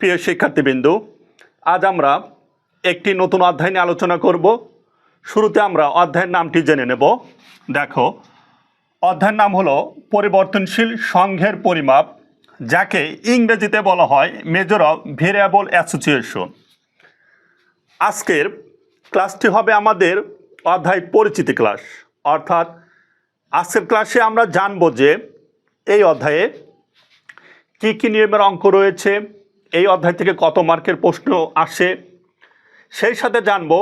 প্রিয় শিক্ষার্থীবৃন্দু, আজ আমরা একটি নতুন অধ্যায় নিয়ে আলোচনা করব। শুরুতে আমরা অধ্যায়ের নামটি জেনে নেব। দেখো, অধ্যায়ের নাম হলো পরিবর্তনশীল সংঘের পরিমাপ, যাকে ইংরেজিতে বলা হয় মেজর অফ ভেরিয়েবল অ্যাসোসিয়েশন। আজকের ক্লাসটি হবে আমাদের অধ্যায় পরিচিতি ক্লাস। অর্থাৎ আজকের ক্লাসে আমরা জানব যে এই অধ্যায়ে কী কী নিয়মের অঙ্ক রয়েছে এই অধ্যায় থেকে কত মার্কের প্রশ্ন আসে? সেই সাথে জানব,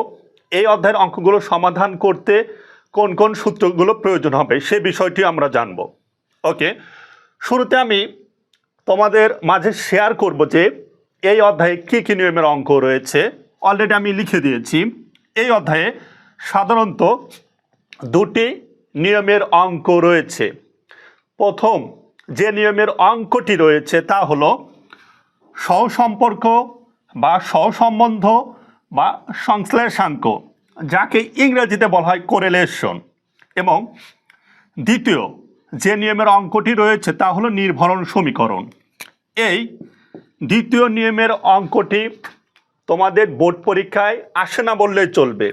এই অধ্যায়ের অঙ্কগুলো সমাধান করতে কোন কোন সূত্রগুলো প্রয়োজন হবে, সে বিষয়টি আমরা জানব। ওকে, শুরুতে আমি তোমাদের মাঝে শেয়ার করব যে এই অধ্যায়ে কী কী নিয়মের অঙ্ক রয়েছে। অলরেডি আমি লিখে দিয়েছি, এই অধ্যায়ে সাধারণত দুটি নিয়মের অঙ্ক রয়েছে। প্রথম যে নিয়মের অঙ্কটি রয়েছে তা হলো সহসম্পর্ক বা সহসম্বন্ধ বা সংশ্লেষাঙ্ক, যাকে ইংরেজিতে বলা হয় কোরেলেশন এবং দ্বিতীয় যে নিয়মের অঙ্কটি রয়েছে তা হলো নির্ভরণ সমীকরণ। এই দ্বিতীয় নিয়মের অঙ্কটি তোমাদের বোর্ড পরীক্ষায় আসে না বললেই চলবে,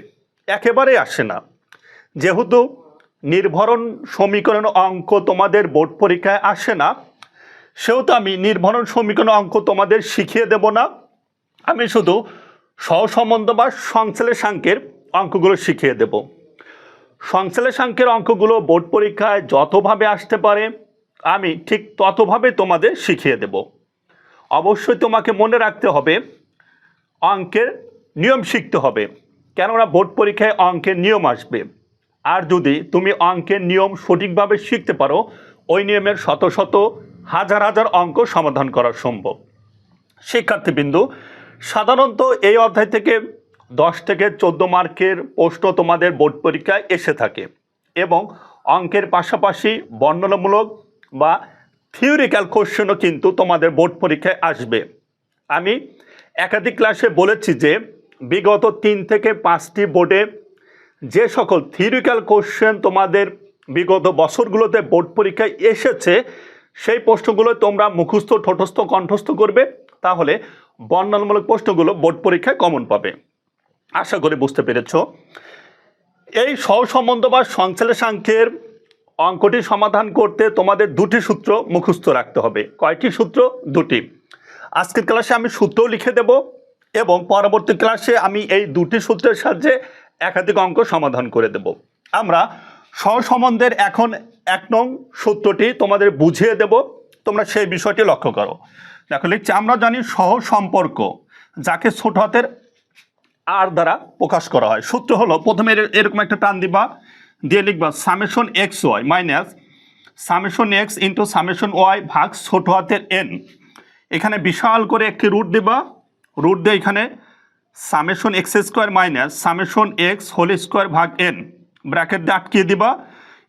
একেবারে আসে না। যেহেতু নির্ভরণ সমীকরণ অঙ্ক তোমাদের বোর্ড পরীক্ষায় আসে না সেহেতু আমি নির্ভরণ সমীকরণ অঙ্ক তোমাদের শিখিয়ে দেব না। আমি শুধু সহসম্বন্ধ বা সংশ্লেষাঙ্কের অঙ্কগুলো শিখিয়ে দেব। সংশ্লেষাঙ্কের অঙ্কগুলো বোর্ড পরীক্ষায় যতভাবে আসতে পারে, আমি ঠিক ততভাবে তোমাদের শিখিয়ে দেব। অবশ্যই তোমাকে মনে রাখতে হবে, অঙ্কের নিয়ম শিখতে হবে। কেননা বোর্ড পরীক্ষায় অঙ্কের নিয়ম আসবে। আর যদি তুমি অঙ্কের নিয়ম সঠিকভাবে শিখতে পারো, ওই নিয়মের শত শত হাজার হাজার অঙ্ক সমাধান করা সম্ভব। শিক্ষার্থীবৃন্দু, সাধারণত এই অধ্যায় থেকে দশ থেকে চোদ্দ মার্কের প্রশ্ন তোমাদের বোর্ড পরীক্ষায় এসে থাকে এবং অঙ্কের পাশাপাশি বর্ণনামূলক বা থিওরিক্যাল কোশ্চেনও কিন্তু তোমাদের বোর্ড পরীক্ষায় আসবে। আমি একাধিক ক্লাসে বলেছি যে বিগত তিন থেকে পাঁচটি বোর্ডে যে সকল থিওরিক্যাল কোশ্চেন তোমাদের বিগত বছরগুলোতে বোর্ড পরীক্ষায় এসেছে সেই প্রশ্নগুলো তোমরা মুখস্থ, ঠোঁটস্থ, কণ্ঠস্থ করবে, তাহলে বর্ণনামূলক প্রশ্নগুলো বোর্ড পরীক্ষায় কমন পাবে। আশা করি বুঝতে পেরেছ। এই সহসম্বন্ধ বা সংশ্লেষাঙ্কের অঙ্কটি সমাধান করতে তোমাদের দুটি সূত্র মুখস্থ রাখতে হবে। কয়টি সূত্র? দুটি। আজকের ক্লাসে আমি সূত্রও লিখে দেব এবং পরবর্তী ক্লাসে আমি এই দুটি সূত্রের সাহায্যে একাধিক অঙ্ক সমাধান করে দেব। আমরা সহসম্বন্ধের এখন এক নং সূত্রটি তোমাদের বুঝিয়ে দেব। তোমরা সেই বিষয়টি লক্ষ্য করো। দেখো, লিখছি, আমরা জানি সহ সম্পর্ক, যাকে ছোট হাতের আর দ্বারা প্রকাশ করা হয়। সূত্র হলো, প্রথমে এর- এরকম একটা টান দিবা, দিয়ে লিখবা, summation X Y minus summation X into summation Y ভাগ ছোট হাতের এন। এখানে বিশাল করে একটি রুট দিবা। রুট দিয়ে এখানে summation X square minus summation X whole square ভাগ এন। ব্র্যাকেট দিয়ে আটকিয়ে দিবা।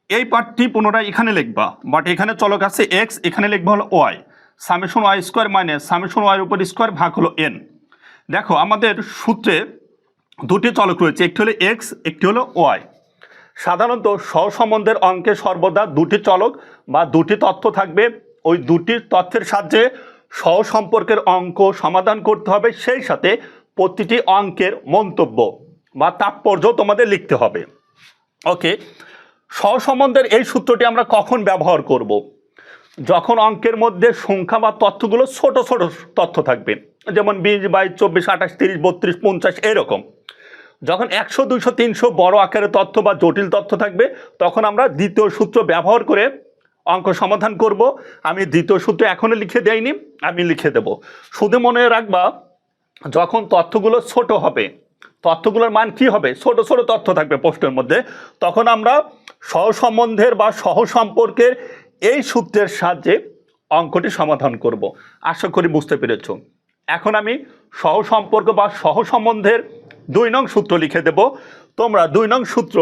এই পার্টটি পুনরায় এখানে লিখবা বাট এখানে চলক আছে এক্স এখানে লিখবা হলো Y summation Y square minus summation Y উপর স্কোয়ার ভাগ হলো এন দেখো, আমাদের সূত্রে দুটি চলক রয়েছে, একটি হলো এক্স একটি হলো ওয়াই সাধারণত সহসম্বন্ধের অঙ্কে সর্বদা দুটি চলক বা দুটি তথ্য থাকবে। ওই দুটি তথ্যের সাহায্যে সহসম্পর্কের অঙ্ক সমাধান করতে হবে, সেই সাথে প্রতিটি অঙ্কের মন্তব্য বা তাৎপর্য তোমাদের লিখতে হবে। ওকে সহসম্বন্ধের এই সূত্রটি আমরা কখন ব্যবহার করব। যখন অঙ্কের মধ্যে সংখ্যা বা তথ্যগুলো ছোট ছোট তথ্য থাকবে, যেমন বিশ, বাইশ, চব্বিশ, আঠাশ, তিরিশ, বত্রিশ, পঞ্চাশ, এরকম। যখন একশো, দুইশো, তিনশো বড় আকারের তথ্য বা জটিল তথ্য থাকবে, তখন আমরা দ্বিতীয় সূত্র ব্যবহার করে অঙ্ক সমাধান করব। আমি দ্বিতীয় সূত্র এখনও লিখে দেয়নি আমি লিখে দেব। শুধু মনে রাখবা, যখন তথ্যগুলো ছোট হবে, তথ্যগুলোর মান কি হবে? ছোট ছোট তথ্য থাকবে প্রশ্নের মধ্যে, তখন আমরা সহসম্বন্ধের বা সহসম্পর্কের এই সূত্রের সাহায্যে অঙ্কটি সমাধান করব। আশা করি বুঝতে পেরেছ। এখন আমি সহসম্পর্ক বা সহসম্বন্ধের দুই নং সূত্র লিখে দেব। তোমরা দুই নং সূত্র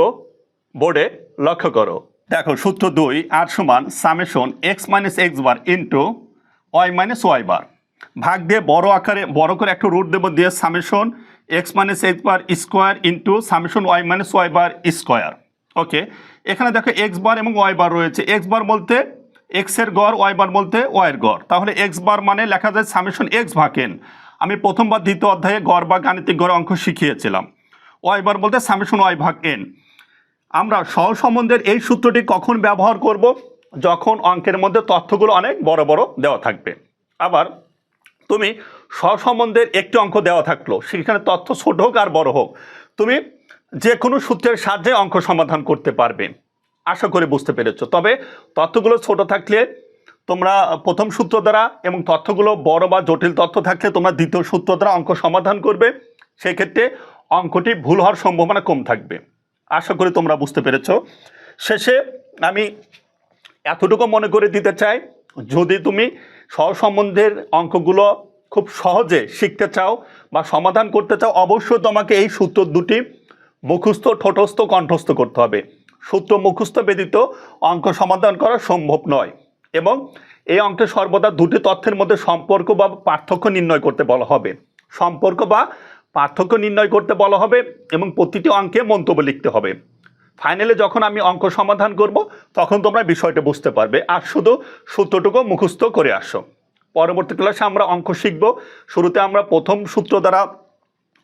বোর্ডে লক্ষ্য করো। দেখো, সূত্র দুই, আর সমান summation X minus X bar into Y minus Y bar. ভাগ দিয়ে বড় আকারে, বড় করে একটা রুট দেবো দিয়ে summation X minus X bar square into summation Y minus Y bar square. Okay এখানে দেখো এক্স বার এবং ওয়াই বার রয়েছে। এক্স বার বলতে এক্সের গড় ওয়াই বার বলতে ওয়াই এর গড়। তাহলে এক্স বার মানে লেখা যায় সামেশন এক্স ভাগ এন আমি প্রথম বা দ্বিতীয় অধ্যায়ে গড় বা গাণিতিক গড় অঙ্ক শিখিয়েছিলাম। ওয়াই বার বলতে সামেশন ওয়াই ভাগ এন আমরা সহ সম্বন্ধের এই সূত্রটি কখন ব্যবহার করব? যখন অঙ্কের মধ্যে তথ্যগুলো অনেক বড় বড় দেওয়া থাকবে। আবার তুমি সহসম্বন্ধের একটি অঙ্ক দেওয়া থাকল। সেখানে তথ্য ছোট হোক আর বড় হোক। তুমি যে কোনো সূত্রের সাহায্যে অঙ্ক সমাধান করতে পারবে। আশা করে বুঝতে পেরেছ। তবে তথ্যগুলো ছোট থাকলে তোমরা প্রথম সূত্র দ্বারা এবং তথ্যগুলো বড় বা জটিল তথ্য থাকলে তোমরা দ্বিতীয় সূত্র দ্বারা অঙ্ক সমাধান করবে। সেই ক্ষেত্রে অঙ্কটি ভুল হওয়ার সম্ভাবনা কম থাকবে। আশা করি তোমরা বুঝতে পেরেছ। শেষে আমি এতটুকু মনে করে দিতে চাই, যদি তুমি সহসম্বন্ধের অঙ্কগুলো খুব সহজে শিখতে চাও বা সমাধান করতে চাও, অবশ্যই তোমাকে এই সূত্র দুটি মুখস্থ, ঠোঁটস্থ, কণ্ঠস্থ করতে হবে। সূত্র মুখস্থ ব্যতীত অঙ্ক সমাধান করা সম্ভব নয় এবং এই অঙ্কে সর্বদা দুটি তথ্যের মধ্যে সম্পর্ক বা পার্থক্য নির্ণয় করতে বলা হবে। সম্পর্ক বা পার্থক্য নির্ণয় করতে বলা হবে এবং প্রতিটি অঙ্কে মন্তব্য লিখতে হবে। ফাইনালে যখন আমি অঙ্ক সমাধান করব, তখন তোমরা বিষয়টা বুঝতে পারবে। আর শুধু সূত্রটুকু মুখস্থ করে আসো। পরবর্তী ক্লাসে আমরা অঙ্ক শিখব। শুরুতে আমরা প্রথম সূত্র দ্বারা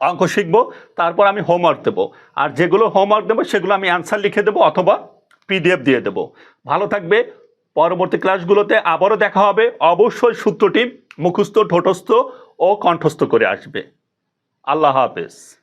অঙ্ক শিখব, তারপর আমি হোমওয়ার্ক দেবো। আর যেগুলো হোমওয়ার্ক দেবো, সেগুলো আমি অ্যান্সার লিখে দেবো অথবা পিডিএফ দিয়ে দেবো। ভালো থাকবে, পরবর্তী ক্লাসগুলোতে আবারও দেখা হবে। অবশ্যই সূত্রটি মুখস্থ, ঠোঁটস্থ ও কণ্ঠস্থ করে আসবে। আল্লাহ হাফেজ।